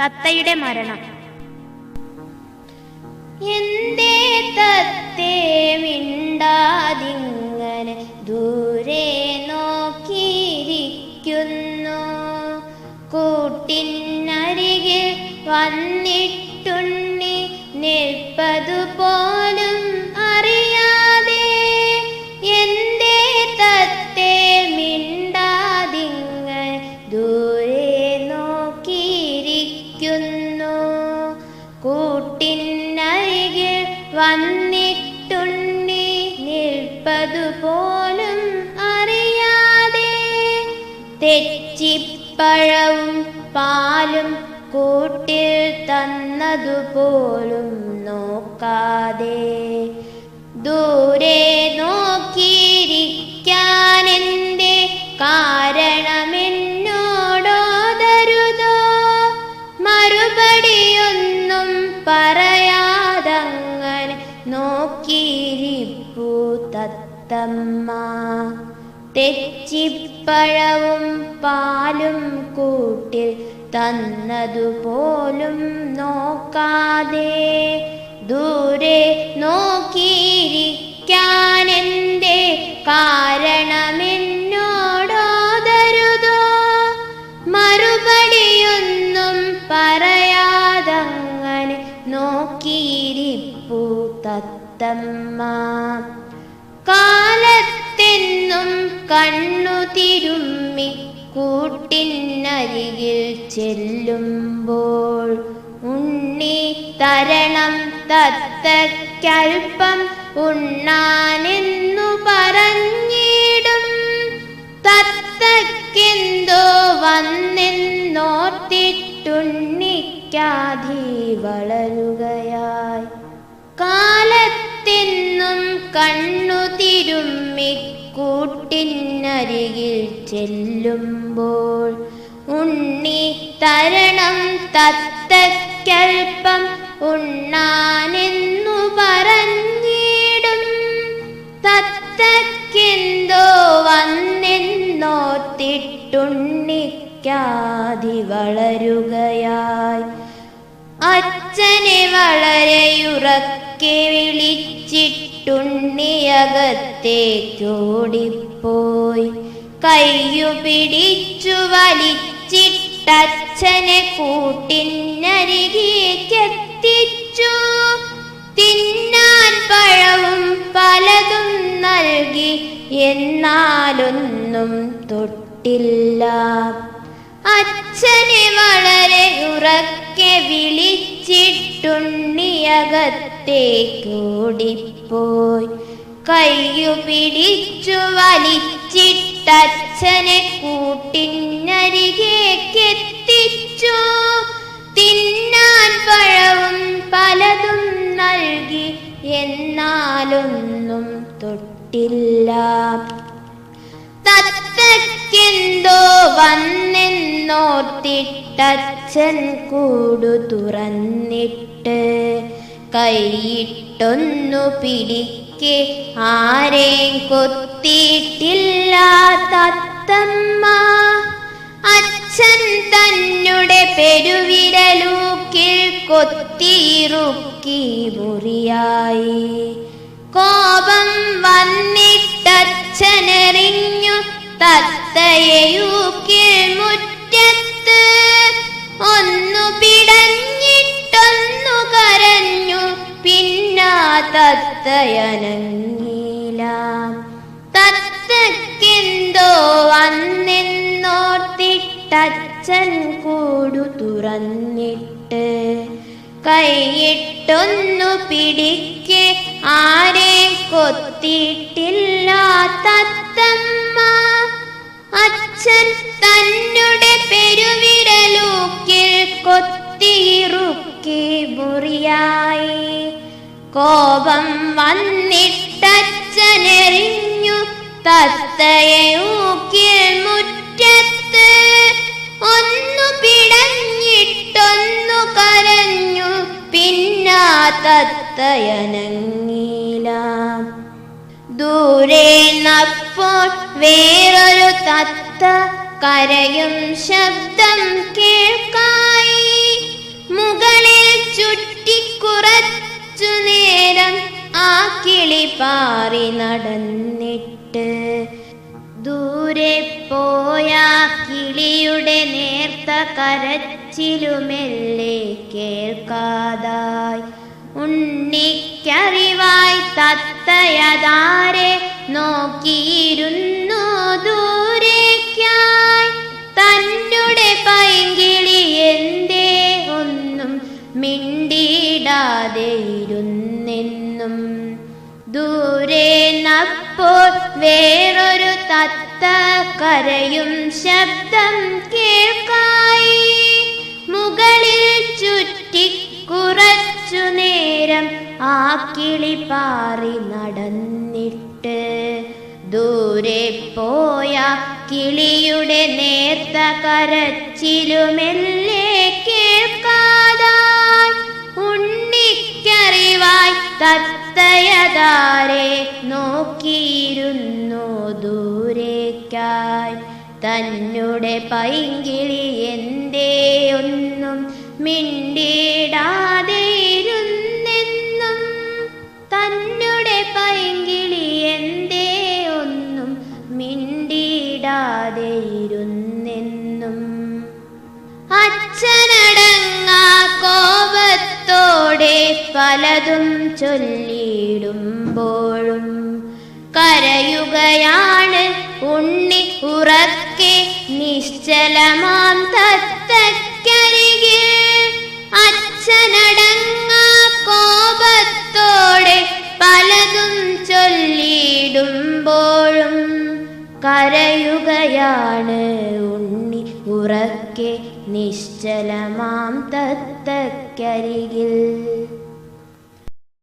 തത്തയുടെ മരണം. എന്തേ തത്തേ മിണ്ടാതിങ്ങനെ ദൂരെ നോക്കിയിരിക്കുന്നു. കൂട്ടിനരികിൽ വന്നിട്ടുണ്ണി നിൽപ്പതു തെച്ചിപ്പഴവും പാലും കൂട്ടിൽ തന്നതുപോലും നോക്കാതെ ദൂരെ നോക്കിയിരിക്കാനെന്റെ കാരണമെന്നോടോതരുതോ? മറുപടിയൊന്നും പറയാതങ്ങനെ നോക്കിയിരിപ്പു തത്തമ്മ. തെച്ചിപ്പഴവും പാലും കൂട്ടിൽ തന്നതുപോലും നോക്കാതെ ദൂരെ നോക്കിയിരിക്കാനെന്റെ കാരണമെന്നോടോതരുതോ? മറുപടിയൊന്നും പറയാതങ്ങനെ നോക്കിയിരിപ്പു തത്തമ്മ. കാലത്തെന്നും കണ്ണു തിരുമ്മി കൂട്ടിനരികിൽ ചെല്ലുമ്പോൾ ഉണ്ണി തരണം തത്തക്കൽപ്പം ഉണ്ണാനെന്നു പറഞ്ഞിടും. തത്തക്കെന്തോ വന്നെന്നോർത്തിട്ടുണ്ണിക്കാധി വളരുകയായി. കാലത്തെന്നും കണ്ണു തിരുമ്മി കൂട്ടിനരികിൽ ചെല്ലുമ്പോൾ ഉണ്ണി തരണം തത്തൽപ്പം ഉണ്ണാനെന്നു പറഞ്ഞിടും. തത്തക്കെന്തോ വന്നെന്നോത്തിട്ടുണ്ണിക്കാതി വളരുകയായി. അച്ഛനെ വളരെയുറക്കെ വിളിച്ചിട്ടുണ്ണിയകത്തേക്കോടിപ്പോയി കയ്യു പിടിച്ചു വലിച്ചിട്ടച്ഛനെ കൂട്ടിനരികേക്കെത്തിച്ചു. തിന്നാൻ പഴവും പലതും നൽകി എന്നാലൊന്നും തൊട്ടില്ല. അച്ഛനെ വളരെ ഉറക്കെ വിളിച്ചിട്ടുണ്ണിയകത്തേക്കോടിപ്പോയി കയ്യു പിടിച്ചു വലിച്ചിട്ടച്ഛനെ കൂട്ടിനരികേക്കെത്തിച്ചു. തിന്നാൻ പഴവും പലതും നൽകി എന്നാലൊന്നും തൊട്ടില്ല. തത്തക്കെന്തോ വന്നെന്നോർത്തിട്ടച്ഛൻ കൂടു തുറന്നിട്ട് കൈയിട്ടൊന്നു പിടിക്ക് ആരെയും കൊത്തിയിട്ടില്ല തത്തമ്മ. അച്ഛൻ തന്നെ പെരുവിരലൂക്കിൽ കൊത്തിയിറുക്കി മുറിയായി. കോപം വന്നിട്ടച്ഛനെറിഞ്ഞു തത്തയൂക്കിൽ മുറ്റത്ത് ഒന്നു പിടഞ്ഞിട്ടൊന്നു കരഞ്ഞു. തത്തക്കെന്തോ വന്നെന്നോർത്തിട്ടച്ഛൻ കൂടു തുറന്നിട്ട്. കൈയിട്ടൊന്നു പിടിക്ക് ആരെ കൊത്തിയിട്ടില്ല തത്തമ്മ. അച്ഛൻ മുറിയായി. കോപം വന്നിട്ടച്ഛനെറിഞ്ഞു തത്തയെ ഊക്കിൽ മുറ്റത്ത്. ഒന്നു പിടഞ്ഞിട്ടൊന്നു കരഞ്ഞു പിന്നാ തത്തയനങ്ങീല. ദൂരെ നപ്പോൾ വേറൊരു തത്ത കരയും ശബ്ദം കേൾക്കായി. ചുറ്റിക്കുറച്ചു നേരം ആ കിളി പാറി നടന്നിട്ട്. ദൂരെ പോയ കിളിയുടെ നേർത്ത കരച്ചിലുമെല്ലെ കേൾക്കാതായി. ഉണ്ണിക്കറിവായി തത്തയതാരെ നോക്കിയിരുന്നു. മിണ്ടിടാതെ ഇരുന്നെന്നും ദൂരെ നപ്പോൾ വേറൊരു തത്ത കരയും ശബ്ദം കേൾക്കായി. മുകളിൽ ചുറ്റി കുറച്ചു നേരം ആ കിളി പാറി നടന്നിട്ട്. ദൂരെ പോയ കിളിയുടെ നേർത്ത കരച്ചിലുമെല്ലെ തത്തയതാരെ നോക്കിയിരുന്നു ദൂരേക്കായി തന്നുടെ പൈങ്കിളി എന്തേ ഒന്നും മിണ്ടിടാതെ ഇരുന്നെന്നും. തന്നുടെ പൈങ്കിളി എന്തേ ഒന്നും മിണ്ടിടാതെ പലതും ചൊല്ലിടുമ്പോഴും കരയുകയാണ് ഉണ്ണി ഉറക്കെ നിശ്ചലമാം തത്തക്കരികെ. അച്ഛനടങ്ങാ കോപത്തോടെ പലതും ചൊല്ലിടുമ്പോഴും കരയുകയാണ് ഉണ്ണി ഉറക്കെ നിശ്ചലമാം തത്തക്കരികിൽ.